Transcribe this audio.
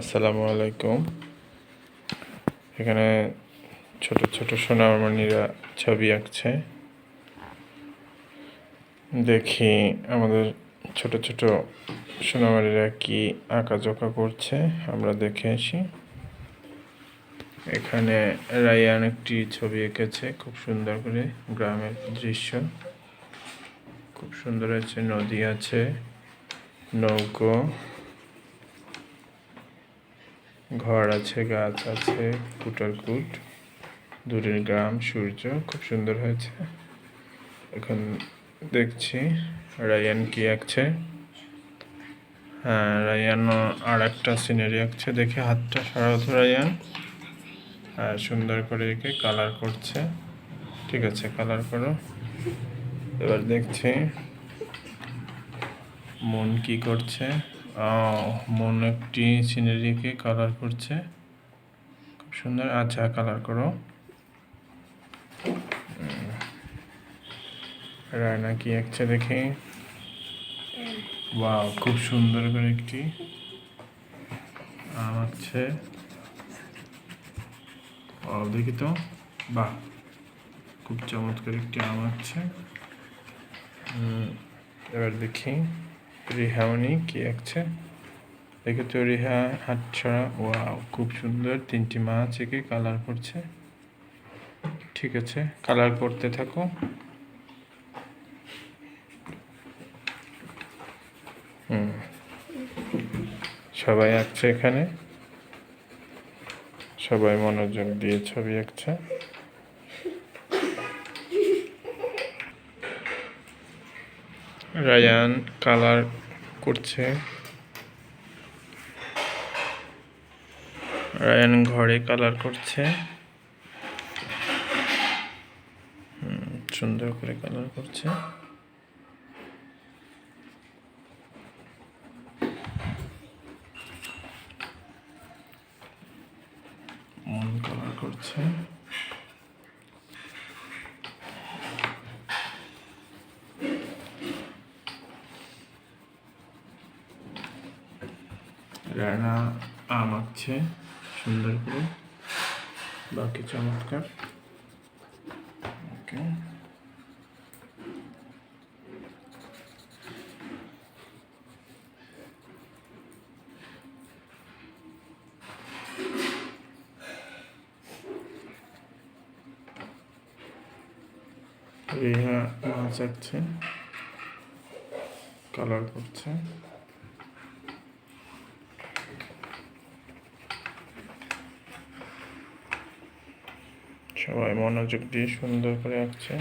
আসসালামু আলাইকুম। এখানে ছোট ছোট সোনামণিরা ছবি আঁকছে। দেখি আমাদের ছোট ছোট সোনামণিরা কি আঁকাঝোঁকা করছে, আমরা দেখে আসি। এখানে রায়ান একটি ছবি এঁকেছে, খুব সুন্দর করে গ্রামের দৃশ্য। খুব সুন্দর আছে নদী আছে, নৌকো। ঘর আছে, গাছ আছে কুটার কুট দূরের গ্রাম, সূর্য, খুব সুন্দর হয়েছে। এখন দেখছি রায়ান কি আঁকছে। হ্যাঁ রায়ান আর একটা সিনারি আঁকছে। দেখে হাতটা সরাতো রায়ান। আর সুন্দর করে একে কালার করছে। ঠিক আছে কালার করো। এবার দেখছি মন কি করছে। মন একটি সিনারিকে কালার করছে। খুব সুন্দর। আচ্ছা কালার করো। রায়না কি আঁকছে দেখি? ওয়াও খুব সুন্দর করে একটি আম আঁকছে। দেখি তো। বাহ, খুব চমৎকার একটি আম আঁকছে। এবার দেখি। রিহামনি কি আঁকছে দেখে তো রিহা হাত ছড়া, ওয়াও, খুব সুন্দর, তিনটি মাছ একে কালার করছে। ঠিক আছে, কালার করতে থাকো। হুম, সবাই আঁকছে এখানে? সবাই মনোযোগ দিয়ে ছবি আঁকছে। রায়ান কালার করছে। রায়ান ঘরে কালার করছে। সুন্দর করে কালার করছে। মন কালার করছে। রানা আম আঁকছে সুন্দর করে। বাকি চমৎকার। ওকে। মাছ আঁকছে কালার করছে। সবাই মনোযোগ দিয়ে সুন্দর করে আঁকছে